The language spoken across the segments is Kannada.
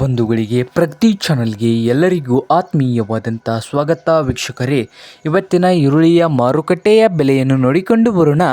ಬಂಧುಗಳಿಗೆ ಪ್ರಗತಿ ಚಾನಲ್ಗೆ ಎಲ್ಲರಿಗೂ ಆತ್ಮೀಯವಾದಂಥ ಸ್ವಾಗತ ವೀಕ್ಷಕರೇ. ಇವತ್ತಿನ ಈರುಳ್ಳಿಯ ಮಾರುಕಟ್ಟೆಯ ಬೆಲೆಯನ್ನು ನೋಡಿಕೊಂಡು ಬರೋಣ.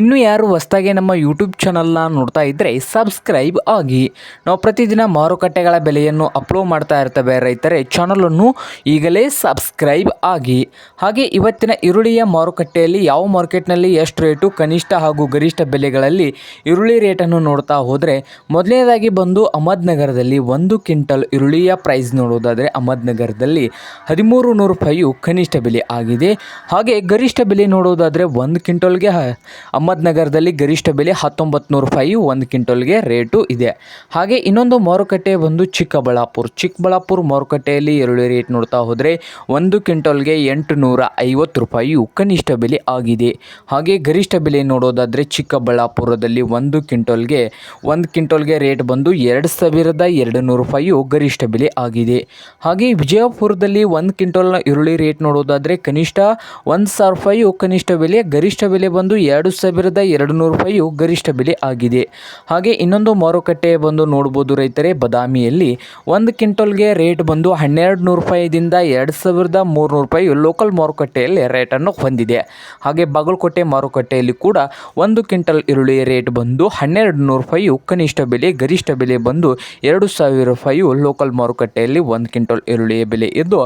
ಇನ್ನೂ ಯಾರು ಹೊಸ್ದಾಗಿ ನಮ್ಮ ಯೂಟ್ಯೂಬ್ ಚಾನಲ್ನ ನೋಡ್ತಾ ಇದ್ದರೆ ಸಬ್ಸ್ಕ್ರೈಬ್ ಆಗಿ. ನಾವು ಪ್ರತಿದಿನ ಮಾರುಕಟ್ಟೆಗಳ ಬೆಲೆಯನ್ನು ಅಪ್ಲೋಡ್ ಮಾಡ್ತಾ ಇರ್ತೇವೆ ರೈತರೇ, ಚಾನಲನ್ನು ಈಗಲೇ ಸಬ್ಸ್ಕ್ರೈಬ್ ಆಗಿ. ಹಾಗೆ ಇವತ್ತಿನ ಈರುಳ್ಳಿಯ ಮಾರುಕಟ್ಟೆಯಲ್ಲಿ ಯಾವ ಮಾರ್ಕೆಟ್ನಲ್ಲಿ ಎಷ್ಟು ರೇಟು, ಕನಿಷ್ಠ ಹಾಗೂ ಗರಿಷ್ಠ ಬೆಲೆಗಳಲ್ಲಿ ಈರುಳ್ಳಿ ರೇಟನ್ನು ನೋಡ್ತಾ ಹೋದರೆ, ಮೊದಲನೇದಾಗಿ ಬಂದು ಅಹಮದ್ನಗರದಲ್ಲಿ ಒಂದು ಕ್ವಿಂಟಲ್ ಈರುಳ್ಳಿಯ ಪ್ರೈಸ್ ನೋಡೋದಾದರೆ ಅಹಮದ್ನಗರದಲ್ಲಿ ಹದಿಮೂರು ನೂರು ರೂಪಾಯಿಯು ಕನಿಷ್ಠ ಬೆಲೆ ಆಗಿದೆ. ಹಾಗೆ ಗರಿಷ್ಠ ಬೆಲೆ ನೋಡೋದಾದರೆ ಒಂದು ಕ್ವಿಂಟಲ್ಗೆ ಅಹಮದ್ನಗರದಲ್ಲಿ ಗರಿಷ್ಠ ಬೆಲೆ ಹತ್ತೊಂಬತ್ತು ನೂರು ರೂಪಾಯಿ ಒಂದು ಕ್ವಿಂಟಲ್ಗೆ ರೇಟು ಇದೆ. ಹಾಗೆ ಇನ್ನೊಂದು ಮಾರುಕಟ್ಟೆ ಬಂದು ಚಿಕ್ಕಬಳ್ಳಾಪುರ. ಚಿಕ್ಕಬಳ್ಳಾಪುರ ಮಾರುಕಟ್ಟೆಯಲ್ಲಿ ಈರುಳ್ಳಿ ರೇಟ್ ನೋಡ್ತಾ ಹೋದರೆ ಒಂದು ಕ್ವಿಂಟಲ್ಗೆ ಎಂಟು ನೂರ ಐವತ್ತು ರೂಪಾಯಿಯು ಕನಿಷ್ಠ ಬೆಲೆ ಆಗಿದೆ. ಹಾಗೆ ಗರಿಷ್ಠ ಬೆಲೆ ನೋಡೋದಾದರೆ ಚಿಕ್ಕಬಳ್ಳಾಪುರದಲ್ಲಿ ಒಂದು ಕ್ವಿಂಟಲ್ಗೆ ಒಂದು ಕ್ವಿಂಟಲ್ಗೆ ರೇಟ್ ಬಂದು ಎರಡು ಸಾವಿರದ ಎರಡು ನೂರು ರೂಪಾಯಿಯು ಗರಿಷ್ಠ ಬೆಲೆ ಆಗಿದೆ. ಹಾಗೆ ವಿಜಯಪುರದಲ್ಲಿ ಒಂದು ಕ್ವಿಂಟಲ್ನ ಈರುಳ್ಳಿ ರೇಟ್ ನೋಡೋದಾದರೆ ಕನಿಷ್ಠ ಒಂದು ಸಾವಿರ ರೂಪಾಯಿಯು ಕನಿಷ್ಠ ಬೆಲೆ, ಗರಿಷ್ಠ ಬೆಲೆ ಬಂದು ಎರಡು ಸಾವಿರದ ಎರಡು ನೂರು ರೂಪಾಯಿಯು ಗರಿಷ್ಠ ಬೆಲೆ ಆಗಿದೆ. ಹಾಗೆ ಇನ್ನೊಂದು ಮಾರುಕಟ್ಟೆ ಬಂದು ನೋಡ್ಬೋದು ರೈತರೇ, ಬದಾಮಿಯಲ್ಲಿ ಒಂದು ಕ್ವಿಂಟಲ್ಗೆ ರೇಟ್ ಬಂದು ಹನ್ನೆರಡು ನೂರು ರೂಪಾಯಿದಿಂದ ಎರಡು ಸಾವಿರದ ಮೂರುನೂರು ರೂಪಾಯಿ ಲೋಕಲ್ ಮಾರುಕಟ್ಟೆಯಲ್ಲಿ ರೇಟನ್ನು ಹೊಂದಿದೆ. ಹಾಗೆ ಬಾಗಲಕೋಟೆ ಮಾರುಕಟ್ಟೆಯಲ್ಲಿ ಕೂಡ ಒಂದು ಕ್ವಿಂಟಲ್ ಈರುಳ್ಳಿ ರೇಟ್ ಬಂದು ಹನ್ನೆರಡು ನೂರು ರೂಪಾಯಿಯು ಕನಿಷ್ಠ ಬೆಲೆ, ಗರಿಷ್ಠ ಬೆಲೆ ಬಂದು ಎರಡು ಸಾವಿರ ರೂಪಾಯಿಯು ಲೋಕಲ್ ಮಾರುಕಟ್ಟೆಯಲ್ಲಿ ಒಂದು ಕ್ವಿಂಟಲ್ ಈರುಳ್ಳಿಯ ಬೆಲೆ ಇದ್ದು,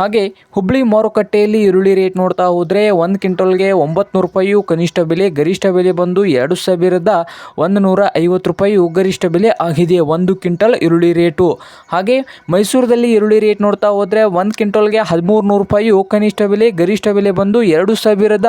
ಹಾಗೆ ಹುಬ್ಬಳ್ಳಿ ಮಾರುಕಟ್ಟೆಯಲ್ಲಿ ಈರುಳ್ಳಿ ರೇಟ್ ನೋಡ್ತಾ ಹೋದರೆ ಒಂದು ಕ್ವಿಂಟಲ್ಗೆ ಒಂಬತ್ತು ರೂಪಾಯಿಯು ಕನಿಷ್ಠ ಬೆಲೆ, ಗರಿಷ್ಠ ಬೆಲೆ ಬಂದು ಎರಡು ಸಾವಿರದ ಒಂದು ನೂರ ಐವತ್ತು ರೂಪಾಯಿಯು ಗರಿಷ್ಠ ಬೆಲೆ ಆಗಿದೆ ಒಂದು ಕ್ವಿಂಟಲ್ ಈರುಳ್ಳಿ ರೇಟು ಹಾಗೆ ಮೈಸೂರಲ್ಲಿ ಈರುಳ್ಳಿ ರೇಟ್ ನೋಡ್ತಾ ಹೋದರೆ ಒಂದು ಕ್ವಿಂಟಲ್ಗೆ ಹದಿಮೂರು ನೂರು ರೂಪಾಯಿಯು ಕನಿಷ್ಠ ಬೆಲೆ, ಗರಿಷ್ಠ ಬೆಲೆ ಬಂದು ಎರಡು ಸಾವಿರದ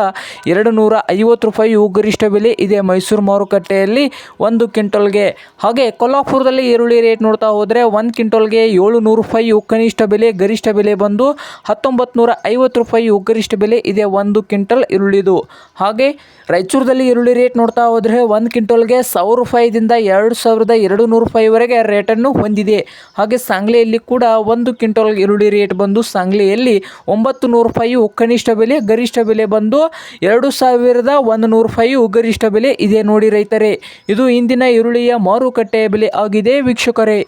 ಎರಡು ನೂರ ಐವತ್ತು ರೂಪಾಯಿಯು ಗರಿಷ್ಠ ಬೆಲೆ ಇದೆ ಮೈಸೂರು ಮಾರುಕಟ್ಟೆಯಲ್ಲಿ ಒಂದು ಕ್ವಿಂಟಲ್ಗೆ. ಹಾಗೆ ಕೊಲ್ಲಾಪುರದಲ್ಲಿ ಈರುಳ್ಳಿ ರೇಟ್ ನೋಡ್ತಾ ಹೋದರೆ ಒಂದು ಕ್ವಿಂಟೋಲ್ಗೆ ಏಳು ನೂರು ರೂಪಾಯಿ ಕನಿಷ್ಠ ಬೆಲೆ, ಗರಿಷ್ಠ ಬೆಲೆ ಬಂದು ಹತ್ತೊಂಬತ್ತು ನೂರ ಐವತ್ತು ರೂಪಾಯಿ ಗರಿಷ್ಠ ಬೆಲೆ ಇದೆ ಒಂದು ಕ್ವಿಂಟಲ್ ಈರುಳ್ಳಿದು. ಹಾಗೆ ರಾಯಚೂರದಲ್ಲಿ ಈರುಳ್ಳಿ ರೇಟ್ ನೋಡ್ತಾ ಹೋದರೆ ಒಂದು ಕ್ವಿಂಟಲ್ಗೆ ಸಾವಿರ ರೂಪಾಯಿದಿಂದ ಎರಡು ಸಾವಿರದ ಎರಡು ನೂರು ರೂಪಾಯಿವರೆಗೆ ರೇಟನ್ನು ಹೊಂದಿದೆ. ಹಾಗೆ ಸಾಂಗ್ಲಿಯಲ್ಲಿ ಕೂಡ ಒಂದು ಕ್ವಿಂಟಲ್ ಈರುಳ್ಳಿ ರೇಟ್ ಬಂದು ಸಾಂಗ್ಲಿಯಲ್ಲಿ ಒಂಬತ್ತು ನೂರು ರೂಪಾಯಿ ಕನಿಷ್ಠ ಬೆಲೆ, ಗರಿಷ್ಠ ಬೆಲೆ ಬಂದು ಎರಡು ಸಾವಿರದ ಒಂದು ನೂರು ರೂಪಾಯಿ ಗರಿಷ್ಠ ಬೆಲೆ ಇದೆ ನೋಡಿ ರೈತರೇ. ಇದು ಇಂದಿನ ಈರುಳ್ಳಿಯ ಮಾರುಕಟ್ಟೆಯ ಬೆಲೆ ಆಗಿದೆ ವೀಕ್ಷಕರೇ.